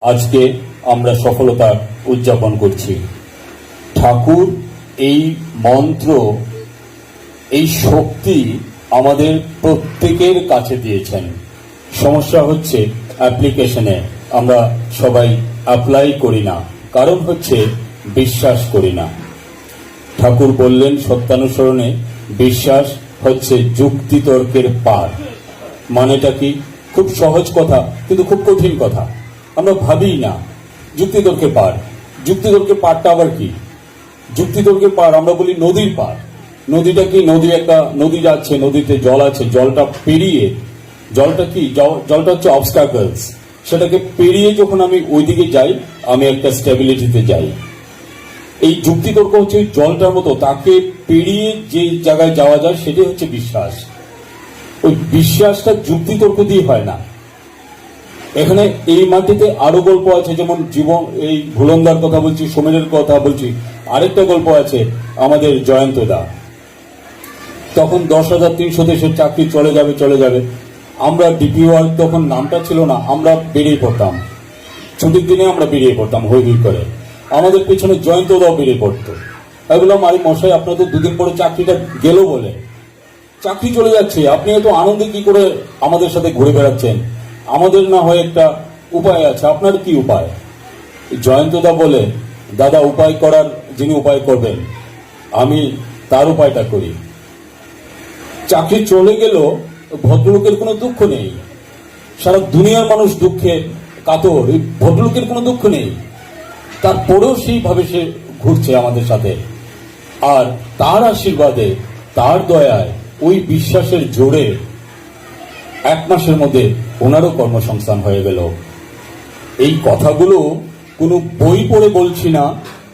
আজকে আমরা সফলতা উদযাপন করছি। ঠাকুর এই মন্ত্র, এই শক্তি আমাদের প্রত্যেকের কাছে দিয়েছেন। সমস্যা হচ্ছে অ্যাপ্লিকেশনে আমরা সবাই অ্যাপ্লাই করি না। কারণ হচ্ছে বিশ্বাস করি না। ঠাকুর বললেন সত্যানুসরণে, বিশ্বাস হচ্ছে যুক্তিতর্কের পার। মানেটা কি? খুব সহজ কথা, কিন্তু খুব কঠিন কথা। আমরা ভাবি না। যুক্তিতর্কের পার। যুক্তিতর্কের পারটা আবার কি? যুক্তিতর্কের পার, আমরা বলি নদীর পার। নদীটা কি? নদী একটা, নদী যাচ্ছে, নদীতে জল আছে, জলটা পেরিয়ে, জলটা কি? জলটা হচ্ছে অবস্টাকলস সেটাকে পেরিয়ে যখন আমি ওইদিকে যাই, আমি একটা স্টেবিলিটিতে যাই। এই যুক্তিতর্ক হচ্ছে জলটার মতো। তাকে পেরিয়ে যে জায়গায় যাওয়া যায়, সেটাই হচ্ছে বিশ্বাস। ওই বিশ্বাসটা যুক্তিতর্ক দিয়ে হয় না। এখানে এই মাটিতে আরও গল্প আছে, যেমন জীবন, এই ভুলন্দার কথা বলছি, সোমেনের কথা বলছি। আরেকটা গল্প আছে আমাদের জয়ন্ত দা। তখন দশ হাজার তিনশো দেশের চাকরি চলে যাবে চলে যাবে। আমরা ডিপিওয়ার তখন নামটা ছিল না, আমরা বেরিয়ে পড়তাম। ছুটির দিনে আমরা বেরিয়ে পড়তাম হই হই করে। আমাদের পেছনে জয়ন্ত দাও বেরিয়ে পড়তো। আমি বললাম, আরে মশাই, আপনার তো দুদিন পরে চাকরিটা গেল বলে। চাকরি চলে যাচ্ছে, আপনি এত আনন্দে কি করে আমাদের সাথে ঘুরে বেড়াচ্ছেন? আমাদের না হয় একটা উপায় আছে। আপনার কি উপায়? জয়ন্তদা বলে, দাদা, উপায় করার যিনি উপায় করবেন, আমি তার উপায়টা করি। চাকরি চলে গেল, ভদ্রলোকের কোনো দুঃখ নেই। সারা দুনিয়ার মানুষ দুঃখে কাতর, এই ভদ্রলোকের কোনো দুঃখ নেই। তারপরেও সেইভাবে সে ঘুরছে আমাদের সাথে। আর তার আশীর্বাদে, তার দয়ায়, ওই বিশ্বাসের জোরে এক মাসের মধ্যে ওনারও কর্মসংস্থান হয়ে গেল। এই কথাগুলো কোনো বই পড়ে বলছি না,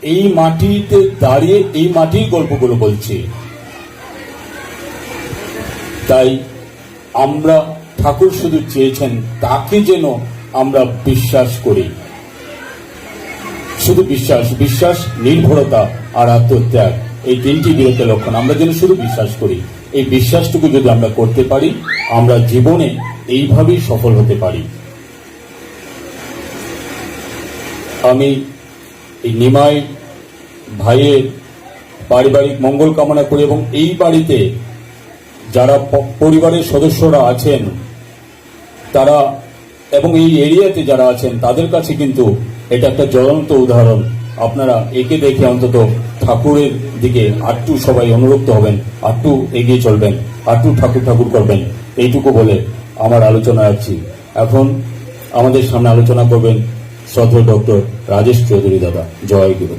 এই মাটিতে দাঁড়িয়ে এই মাটির গল্পগুলো বলছি। তাই আমরা ঠাকুর শুধু চেয়েছেন তাকে যেন আমরা বিশ্বাস করি। শুধু বিশ্বাস বিশ্বাস, নির্ভরতা আর আত্মত্যাগ, এই তিনটি বীরত্বের লক্ষণ। আমরা যেন শুধু বিশ্বাস করি। এই বিশ্বাসটুকু যদি আমরা করতে পারি, আমরা জীবনে এইভাবেই সফল হতে পারি। আমি এই নিমাই ভাইয়ের পারিবারিক মঙ্গল কামনা করি এবং এই বাড়িতে যারা পরিবারের সদস্যরা আছেন, তারা এবং এই এরিয়াতে যারা আছেন, তাদের কাছে কিন্তু এটা একটা জ্বলন্ত উদাহরণ। আপনারা একে দেখে অন্তত ঠাকুরের দিকে আটটু সবাই অনুরক্ত হবেন, আটটু এগিয়ে চলবেন, আটটু ঠাকুর ঠাকুর করবেন, এইটুকু বলে আমার আলোচনা রাখছি এখন আমাদের সামনে আলোচনা করবেন শ্রদ্ধ ডক্টর রাজেশ চৌধুরী দাদা। জয় গুরু।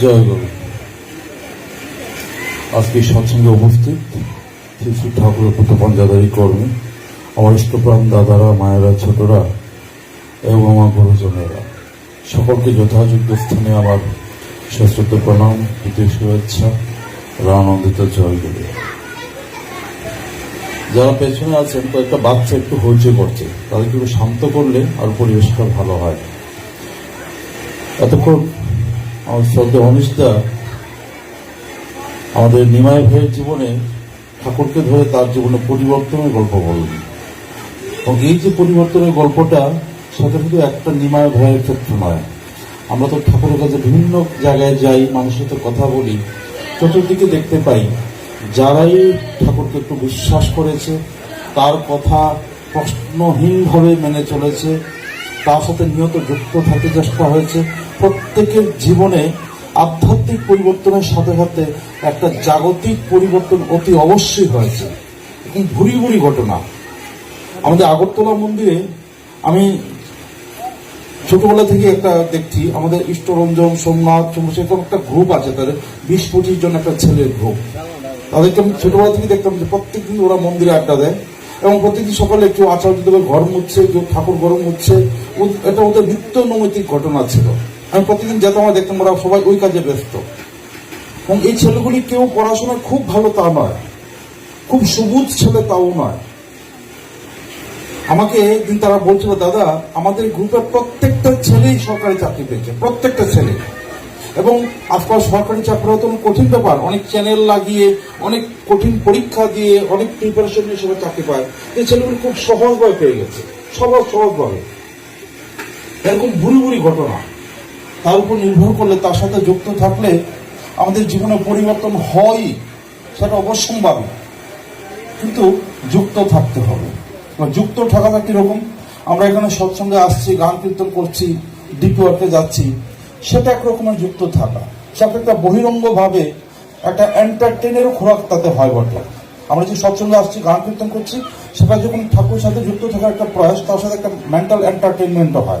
জয় গুরু। আজকে সৎসঙ্গে উপস্থিত শ্রী শ্রী ঠাকুরের পুত্র পঞ্জাদারি কর্মী আমার ইষ্টপ্রাণ দাদারা, মায়েরা, ছোটরা এবং আমার গুরুজনেরা। সকলকে যথাযোগ্য স্থানে আমার সশ্রদ্ধ প্রণাম, প্রীতি, শুভেচ্ছা রানন্দিত জয় গুরু যারা পেছনে আছেন, কয়েকটা বাচ্চা একটু হইচে করছে তাদেরকে একটু শান্ত করলে আর পরিবেশটা ভালো হয়। এতক্ষণ আমার শ্রদ্ধা অনিষ্টা আমাদের নিমাই ভাইয়ের জীবনে, ঠাকুরকে ধরে তার জীবনে পরিবর্তনের গল্প বললেন এবং এই যে পরিবর্তনের গল্পটা সেটা শুধু একটা নিমায় ভয়ের ক্ষেত্রে নয়। আমরা তো ঠাকুরের কাছে বিভিন্ন জায়গায় যাই, মানুষের সাথে কথা বলি, চতুর্দিকে দেখতে পাই। যারাই ঠাকুরকে একটু বিশ্বাস করেছে, তার কথা প্রশ্নহীনভাবে মেনে চলেছে, তার সাথে নিয়ত যুক্ত থাকতে চেষ্টা হয়েছে প্রত্যেকের জীবনে আধ্যাত্মিক পরিবর্তনের সাথে সাথে একটা জাগতিক পরিবর্তন অতি অবশ্যই হয়েছে। ভুরি ভুরি ঘটনা। আমাদের আগরতলা মন্দিরে আমি ছোটবেলা থেকে একটা দেখছি, আমাদের ইষ্টরঞ্জন, সোমনাথ, চন্দ্রশেখর একটা গ্রুপ আছে, তাদের বিশ, পঁচিশ জন একটা ছেলের গ্রুপ তাদেরকে আমি ছোটবেলা থেকে দেখতাম যে প্রত্যেকদিন ওরা মন্দিরে আড্ডা দেয় এবং প্রত্যেকদিন সকালে কেউ আচার্য দেবের ঘর মুছছে, কেউ ঠাকুর গরম হচ্ছে এটা ওদের নিত্য নৈমিত্তিক ঘটনা ছিল। আমি প্রতিদিন যেতাম আর দেখতাম, ওরা সবাই ওই কাজে ব্যস্ত। এবং এই ছেলেগুলি কেউ পড়াশোনায় খুব ভালো তা নয়। খুব সবুজ ছেলে তাও নয়। আমাকে একদিন তারা বলছিল, দাদা, আমাদের গ্রুপের প্রত্যেকটা ছেলেই সরকারি চাকরি পেয়েছে, প্রত্যেকটা ছেলে। এবং আজকাল সরকারি চাকরি তো কঠিন ব্যাপার, অনেক চ্যানেল লাগিয়ে, অনেক কঠিন পরীক্ষা দিয়ে, অনেক প্রিপারেশন নিয়ে সবাই চাকরি পায়। এই ছেলেগুলো খুব সহজভাবে পেয়ে গেছে সহজ সহজভাবে। এরকম বুড়ি বুড়ি ঘটনা। তার উপর নির্ভর করলে, তার সাথে যুক্ত থাকলে, আমাদের জীবনে পরিবর্তন হয় সেটা অবশ্যম্ভাবী। কিন্তু যুক্ত থাকতে হবে। যুক্ত থাকাটা কীরকম? আমরা এখানে সৎসঙ্গে আসছি, গান কীর্তন করছি ডিপি যাচ্ছি, সেটা একরকমের যুক্ত থাকা। সেটা একটা বহিরঙ্গ ভাবে একটা এন্টারটেনের খোরাক তাতে হয় বটে। আমরা যে সৎসঙ্গে আসছি, গান কীর্তন করছি, সেটা যখন ঠাকুরের সাথে যুক্ত থাকার একটা প্রয়াস, তার সাথে একটা মেন্টাল এন্টারটেনমেন্টও হয়।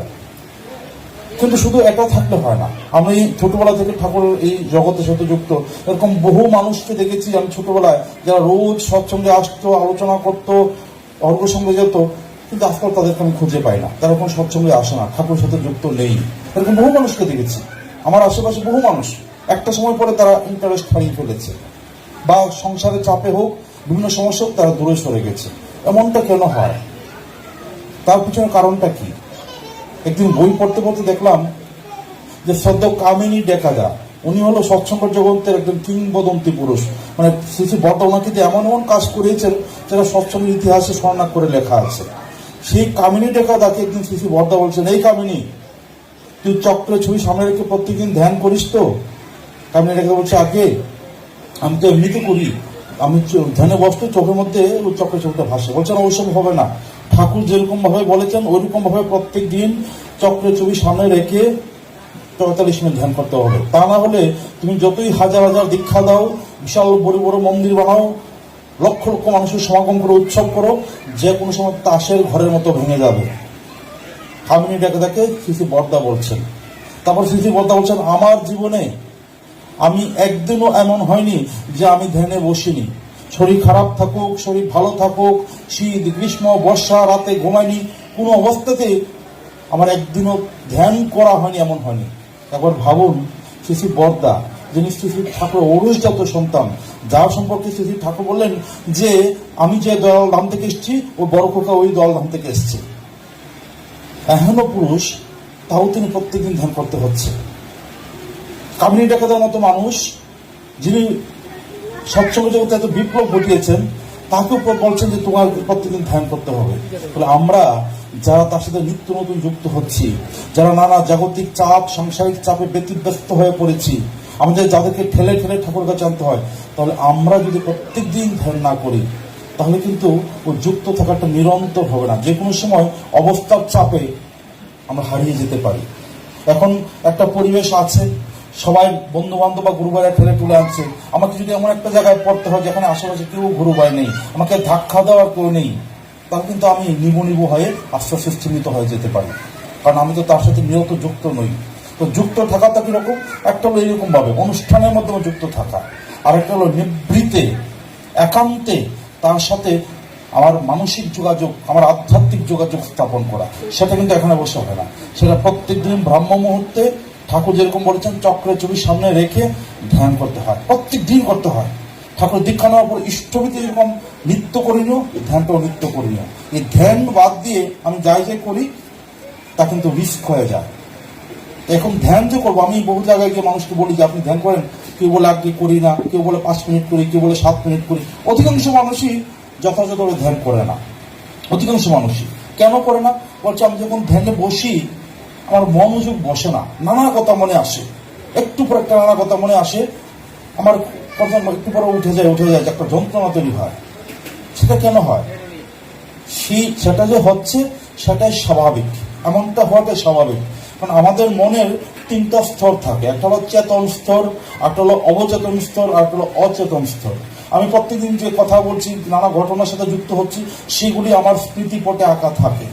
কিন্তু শুধু এটা থাকলে হয় না। আমি ছোটবেলা থেকে ঠাকুরের এই জগতের সাথে যুক্ত। এরকম বহু মানুষকে দেখেছি, আমি ছোটবেলায়, যারা রোজ সৎসঙ্গে আসতো, আলোচনা করতো অর্ঘ সঙ্গে যেত কিন্তু আজকাল তাদেরকে আমি খুঁজে পাই না। তারা কোনো সৎসঙ্গে আসে না। ঠাকুরের সাথে যুক্ত নেই। এরকম বহু মানুষকে দেখেছি। আমার আশেপাশে বহু মানুষ। একটা সময় পরে তারা ইন্টারেস্ট হারিয়ে ফেলেছে। বা সংসারের চাপে হোক, বিভিন্ন সমস্যা হোক, তারা দূরে সরে গেছে। এমনটা কেন হয়? তার পিছনে কারণটা কি? একদিন বই পড়তে পড়তে দেখলাম যে সদ্য কামিনী ডেকাদা, উনি হলো সৎসঙ্গ জগন্তের একজন কিংবদন্তি পুরুষ। মানে শ্রী শ্রী বর্দা এমন এমন কাজ করিয়েছেন যেটা সৎসঙ্গের ইতিহাসে স্বর্ণাক করে লেখা আছে। সেই কামিনী ডেকাদাকে একদিন শ্রী শ্রী বর্দা বলছেন? এই কামিনী, তুই চক্রে ছবি সামনে রেখে প্রত্যেকদিন ধ্যান করিস তো? কামিনী ডেকা বলছে, আগে আমি তো এমনিতে করি। আমি ধ্যানে বসতে চোখের মধ্যে ওই চক্র ছবিটা ভাসে। বলছেন ওইসব হবে না। ঠাকুর যেরকম ভাবে বলেছেন ওইরকম ভাবে প্রত্যেক দিন চক্রের ছবি সামনে রেখে পঁয়তাল্লিশ মিনিট ধ্যান করতে হবে। তা না হলে তুমি যতই হাজার হাজার দীক্ষা দাও, বিশাল বড় বড় মন্দির বানাও লক্ষ লক্ষ মানুষের সমাগম করে, উৎসব করো, যে কোনো সময় তাসের ঘরের মতো ভেঙে যাবে। কামিনী ডেকে দেখে শ্রী বর্দা বলছেন, তারপর শ্রী বর্দা বলছেন, আমার জীবনে আমি একদিনও এমন হয়নি যে আমি ধ্যানে বসিনি। শরীর খারাপ থাকুক, শরীর ভালো থাকুক, শীত, গ্রীষ্ম, বর্ষা, রাতে ঘুমাইনি, কোনো অবস্থাতে আমার একদিনও ধ্যান করা হয়নি, এমন হয়নি। একবার ভাবুন শ্রী বর্দা যিনি শ্রী ঠাকুর ঔরসজাত সন্তান, যার সম্পর্কে শ্রী ঠাকুর বললেন যে, আমি যে দয়াল ধাম থেকে এসেছি, ও বড় খোকা ওই দয়াল ধাম থেকে এসছে। এখনও পুরুষ, তাও তিনি প্রত্যেকদিন ধ্যান করতে হচ্ছে। কামিনী ডাকাতের মতো মানুষ, যিনি সৎসঙ্গ জগতে এত বিপ্লব ঘটিয়েছেন তাকেও প- বলছেন যে, তোমার প্রত্যেকদিন ধ্যান করতে হবে। তাহলে আমরা যারা তার সাথে নিত্য নতুন যুক্ত হচ্ছি, যারা নানা জাগতিক চাপ, সাংসারিক চাপে ব্যতিব্যস্ত হয়ে পড়েছি আমাদের যাদেরকে ঠেলে ঠেলে ঠাকুর কাছে আনতে হয়, তাহলে আমরা যদি প্রত্যেক দিন ধ্যান না করি, তাহলে কিন্তু ও যুক্ত থাকাটা নিরন্তর হবে না। যে কোনো সময় অবস্থার চাপে আমরা হারিয়ে যেতে পারি। এখন একটা পরিবেশ আছে, সবাই বন্ধু বান্ধব বা গুরুবাইরা ঠেলে তুলে আনছে। আমাকে যদি এমন একটা জায়গায় পড়তে হয় যেখানে আশেপাশে কেউ গুরু গুরুবাই নেই, আমাকে ধাক্কা দেওয়ার কেউ নেই, তাহলে কিন্তু আমি নিবু নিবু হয়ে আস্তে আস্তে স্থিমিত হয়ে যেতে পারি। কারণ আমি তো তার সাথে নিয়ত যুক্ত নই। তো যুক্ত থাকাটা কীরকম? একটা হলো এরকম ভাবে অনুষ্ঠানের মাধ্যমে যুক্ত থাকা। আর একটা হলো নিবৃতে একান্তে তার সাথে আমার মানসিক যোগাযোগ, আমার আধ্যাত্মিক যোগাযোগ স্থাপন করা। সেটা কিন্তু এখানে বসে হবে না। সেটা প্রত্যেক দিন ব্রাহ্ম মুহূর্তে ঠাকুর যেরকম বলেছেন, চক্রের ছবি সামনে রেখে ধ্যান করতে হয়। প্রত্যেক দিন করতে হয়। ঠাকুর দীক্ষা নেওয়ার পর ইষ্টভীতি যেরকম নিত্য করিনিও এই ধ্যানটাও নিত্য করিনিও এই ধ্যান বাদ দিয়ে আমি যাই যাই করি, তা কিন্তু রিস্ক হয়ে যায়। এখন ধ্যান যে করব, আমি বহু জায়গায় গিয়ে মানুষকে বলি যে, আপনি ধ্যান করেন। কেউ বলে, আগে করি না। কেউ বলে, পাঁচ মিনিট করি। কেউ বলে, সাত মিনিট করি। অধিকাংশ মানুষই যথাযথভাবে ধ্যান করে না। অধিকাংশ মানুষই। কেন করে না? বলছে, আমি যখন ধ্যানে বসি, আমার মনোযোগ বসে না। নানা কথা মনে আসে। একটু পর একটা নানা কথা মনে আসে। আমার কথা একটু পরে উঠে যায় উঠে যায় একটা যন্ত্রণা তৈরি হয়। সেটা কেন হয়? সেই সেটা যে হচ্ছে, সেটাই স্বাভাবিক। এমনটা হওয়াটাই স্বাভাবিক। কারণ আমাদের মনের তিনটা স্তর থাকে। একটা হলো চেতন স্তর একটা হলো অবচেতন স্তর আর একটা হলো অচেতন স্তর। আমি প্রত্যেকদিন যে কথা বলছি, নানা ঘটনার সাথে যুক্ত হচ্ছি, সেগুলি আমার স্মৃতিপটে আঁকা থাকে।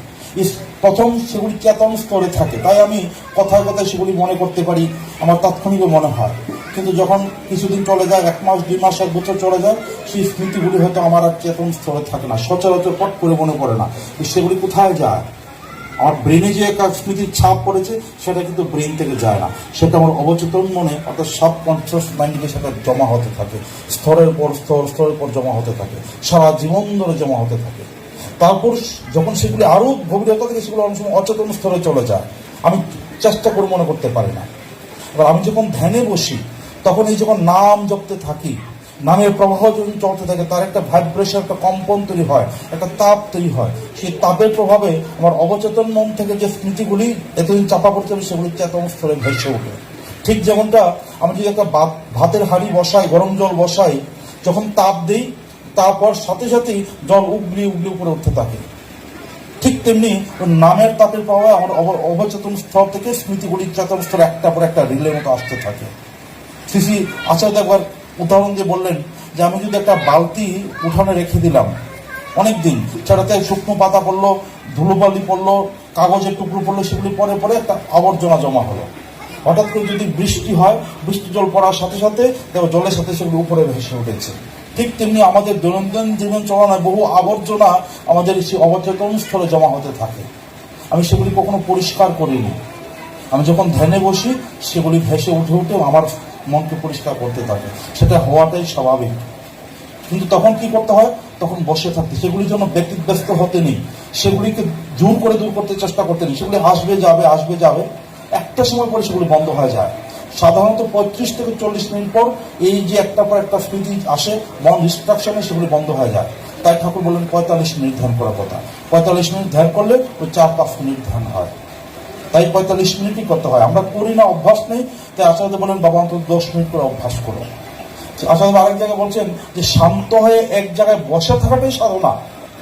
প্রথম সেগুলি চেতন স্তরে থাকে। তাই আমি কথায় কথায় সেগুলি মনে করতে পারি, আমার তাৎক্ষণিক মনে হয়। কিন্তু যখন কিছুদিন চলে যায়, এক মাস, দুই মাস, এক বছর চলে যায়, সেই স্মৃতিগুলি হয়তো আমার আর চেতন স্তরে থাকে না। সচরাচর পট করে মনে পড়ে না। সেগুলি কোথায় যায়? আমার ব্রেনে যে একটা স্মৃতির ছাপ পড়েছে, সেটা কিন্তু ব্রেন থেকে যায় না। সেটা আমার অবচেতন মনে, অর্থাৎ সাবকনসিয়াস মাইন্ডে সেটা জমা হতে থাকে। স্তরের পর স্তর, স্তরের পর জমা হতে থাকে। সারা জীবন ধরে জমা হতে থাকে। তারপর যখন সেগুলি আরও গভীরতা থেকে সেগুলো অনেক সময় অচেতন স্তরে চলে যায়, আমি চেষ্টা করে মনে করতে পারি না। এবার আমি যখন ধ্যানে বসি, তখন এই যখন নাম জপতে থাকি, নামের প্রবাহ যখন চলতে থাকে, তার একটা ভাইব্রেশন একটা কম্পন তৈরি হয়, একটা তাপ তৈরি হয়। সেই তাপের প্রভাবে আমার অবচেতন মন থেকে যে স্মৃতিগুলি এতদিন চাপা পড়তে হবে, সেগুলি চেতন স্তরে ভেসে ওঠে ঠিক যেমনটা আমি যদি একটা ভাত- ভাতের হাঁড়ি বসাই, গরম জল বসাই, যখন তাপ দিই, তারপর সাথে সাথেই জল উগলি উগলি উপরে উঠতে থাকে। ঠিক তেমনি নামের তাপের প্রভাবে আমার অব- অবচেতন স্তর থেকে স্মৃতিগুলি চেতন স্তর একটা পর একটা রিলের মতো আসতে থাকে। শ্রী শ্রী আচার্য একবার উদাহরণ দিয়ে বললেন যে, আমি যদি একটা বালতি উঠানে রেখে দিলাম অনেক দিন সেটাতে শুকনো পাতা পড়ল, ধুলোবালি পড়ল, কাগজের টুকরো পড়ল, সেগুলি পরে পরে একটা আবর্জনা জমা হলো। হঠাৎ করে যদি বৃষ্টি হয়, বৃষ্টি জল পড়ার সাথে সাথে জলের সাথে সেগুলো উপরে ভেসে উঠেছে। ঠিক তেমনি আমাদের দৈনন্দিন জীবন চলানায় বহু আবর্জনা আমাদের সেই অবচেতন স্থলে জমা হতে থাকে। আমি সেগুলি কখনো পরিষ্কার করিনি। আমি যখন ধ্যানে বসি, সেগুলি ভেসে উঠে উঠে আমার মনকে পরিষ্কার করতে থাকে। সেটা হওয়াটাই স্বাভাবিক। কিন্তু তখন কি করতে হয়? তখন বসে থাকতে। সেগুলির জন্য ব্যক্তিব্যস্ত হতে নেই। সেগুলিকে জোর করে দূর করতে চেষ্টা করতে নেই। সেগুলি আসবে যাবে আসবে, যাবে। একটা সময় পরে সেগুলি বন্ধ হয়ে যায়। সাধারণত পঁয়ত্রিশ থেকে চল্লিশ মিনিট পর এই যে একটা পর একটা স্মৃতি আসে, মন ডিস্ট্রাকশনে সেগুলি বন্ধ হয়ে যায়। তাই ঠাকুর বললেন, পঁয়তাল্লিশ মিনিট ধ্যান করার কথা। পঁয়তাল্লিশ মিনিট ধ্যান করলে ওই চার পাঁচ মিনিট ধ্যান হয়। তাই পঁয়তাল্লিশ মিনিটই করতে হয়। আমরা করি না, অভ্যাস নেই। তাই আচার্য বলেন বাবা, অন্তত দশ মিনিট করে অভ্যাস করো। আচার্য আরেক জায়গায় বলছেন যে শান্ত হয়ে এক জায়গায় বসে থাকাটাই সাধনা।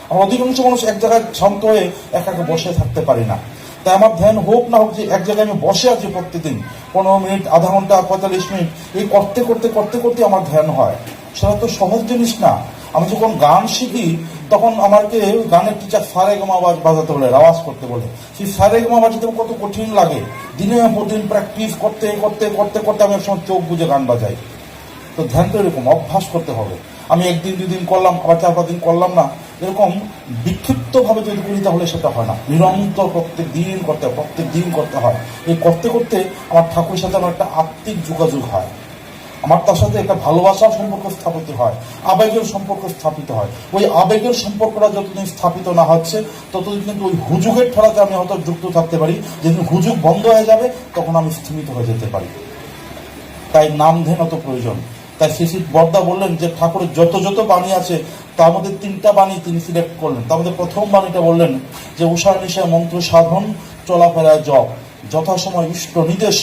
আর অধিকাংশ মানুষ এক জায়গায় শান্ত হয়ে একাকে বসে থাকতে পারি না। তাই আমার ধ্যান হোক না হোক যে এক জায়গায় আমি বসে আছি প্রত্যেকদিন পনেরো মিনিট, আধা ঘণ্টা, পঁয়তাল্লিশ মিনিট, এই করতে করতে করতে করতে আমার ধ্যান হয়। সেটা তো সহজ জিনিস না। আমি যখন গান শিখি, তখন আমাকে গানের টিচার সারে গামা আওয়াজ বাজাতে বলে, আওয়াজ করতে বলে। সেই সারে গামা বাজাতে কত কঠিন লাগে। দিনে পর দিন প্র্যাকটিস করতে করতে করতে করতে আমি একসময় চোখ বুঝে গান বাজাই। তো ধ্যান তো এরকম, অভ্যাস করতে হবে। আমি একদিন, দুদিন করলাম, আবার চার পাঁচ দিন করলাম না। এরকম বিক্ষিপ্তভাবে যদি করি তাহলে সেটা হয় না। নিরন্তর প্রত্যেক দিন করতে হয়, প্রত্যেক দিন করতে হয়। এই করতে করতে আমার ঠাকুরের সাথে আমার একটা আত্মিক যোগাযোগ হয়। আমার তার সাথে একটা ভালোবাসার সম্পর্ক স্থাপিত হয়, আবেগের সম্পর্ক স্থাপিত হয়। ওই আবেগের সম্পর্কটা যতদিন স্থাপিত না হচ্ছে, ততদিন কিন্তু ওই হুজুগের ঠেলাতে আমি হয়তো যুক্ত থাকতে পারি। যেদিন হুজুগ বন্ধ হয়ে যাবে, তখন আমি স্থিমিত হয়ে যেতে পারি। তাই নাম ধ্যান অত প্রয়োজন। তাই শিশির বর্দা বললেন যে, ঠাকুরের যত যত বাণী আছে, তার মধ্যে তিনটা বাণী তিনি সিলেক্ট করলেন। তার মধ্যে প্রথম বাণীটা বললেন যে উষার নিশায় মন্ত্র সাধন, চলাফেরায় জপ। যথাসময় ইষ্ট নির্দেশ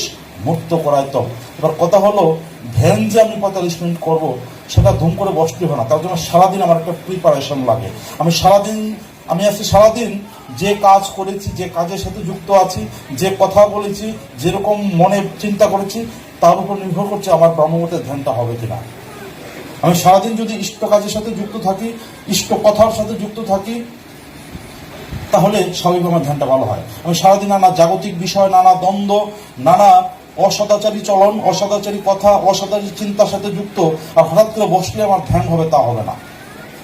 মুক্ত করায় তপ। এবার কথা হলো ধ্যান যে আমি পঁয়তাল্লিশ মিনিট করব, সেটা ধুম করে বসতে হবে না। তার জন্য সারাদিন আমার একটা প্রিপারেশন লাগে। আমি সারাদিন, আমি আজকে সারাদিন যে কাজ করেছি, যে কাজের সাথে যুক্ত আছি, যে কথা বলেছি, যেরকম মনে চিন্তা করেছি তার উপর নির্ভর করছে আমার ব্রহ্মমতের ধ্যানটা হবে কিনা। আমি সারাদিন যদি ইষ্ট কাজের সাথে যুক্ত থাকি, ইষ্ট কথার সাথে যুক্ত থাকি, তাহলে স্বাভাবিক আমার ধ্যানটা ভালো হয়। আমি সারাদিন নানা জাগতিক বিষয়, নানা দ্বন্দ্ব, নানা অসদাচারী চলন, অসদাচারী কথা, অসদাচারী চিন্তার সাথে যুক্ত, আর হঠাৎ করে বসলে আমার ধ্যান হবে, তা হবে না।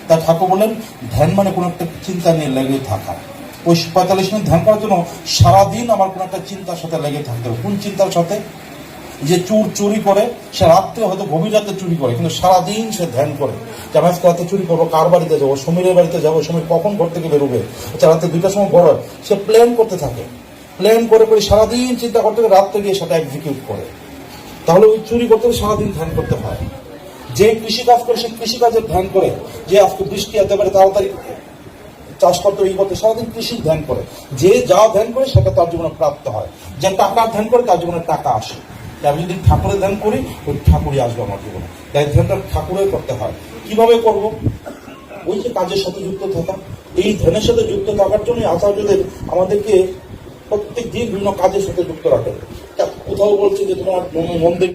তাই ঠাকুর বলেন ধ্যান মানে কোনো একটা চিন্তা নিয়ে লেগে থাকা। ওই পঁয়তাল্লিশ মিনিট ধ্যান করার জন্য সারাদিন আমার কোনো একটা চিন্তার সাথে লেগে থাকতে হবে। কোন চিন্তার সাথে? যে চুর চুরি করে, সে রাত্রে হয়তো গভীর রাতে চুরি করে, কিন্তু সারাদিন সে ধ্যান করে যে আমি আজকে রাতে চুরি করব, কার বাড়িতে যাব, সমীরের বাড়িতে যাব, সমীর কখন ঘর থেকে বেরোবে? আচ্ছা রাতে দুইটার সময় বড় সে প্ল্যান করতে থাকে। প্ল্যান করে করে সারাদিন চিন্তা করতে থাকে, রাত্রে গিয়ে সেটা এক্সিকিউট করে। তাহলে ওই চুরি করতে সারাদিন ধ্যান করতে হয়। যে কৃষি কাজ করে, সে কৃষি কাজের ধ্যান করে। যে আজকে বৃষ্টি হতে পারে তাড়াতাড়ি চাষ করতে এই করতে, সারাদিন কৃষির ধ্যান করে। যে যা ধ্যান করে, সেটা তার জীবনে প্রাপ্ত হয়। যে টাকা ধ্যান করে, তার জীবনে টাকা আসে। আমি যদি ঠাকুরের ধ্যান করি ওই ঠাকুরই আসবে আমার জীবনে। তাই ধ্যানটা ঠাকুরের করতে হয়। কীভাবে করব? ওই যে কাজের সাথে যুক্ত থাকা। এই ধ্যানের সাথে যুক্ত থাকার জন্য আচার্যদের আমাদেরকে প্রত্যেক দিন বিভিন্ন কাজের সাথে যুক্ত রাখেন কোথাও বলছে যে তোমার মন্দির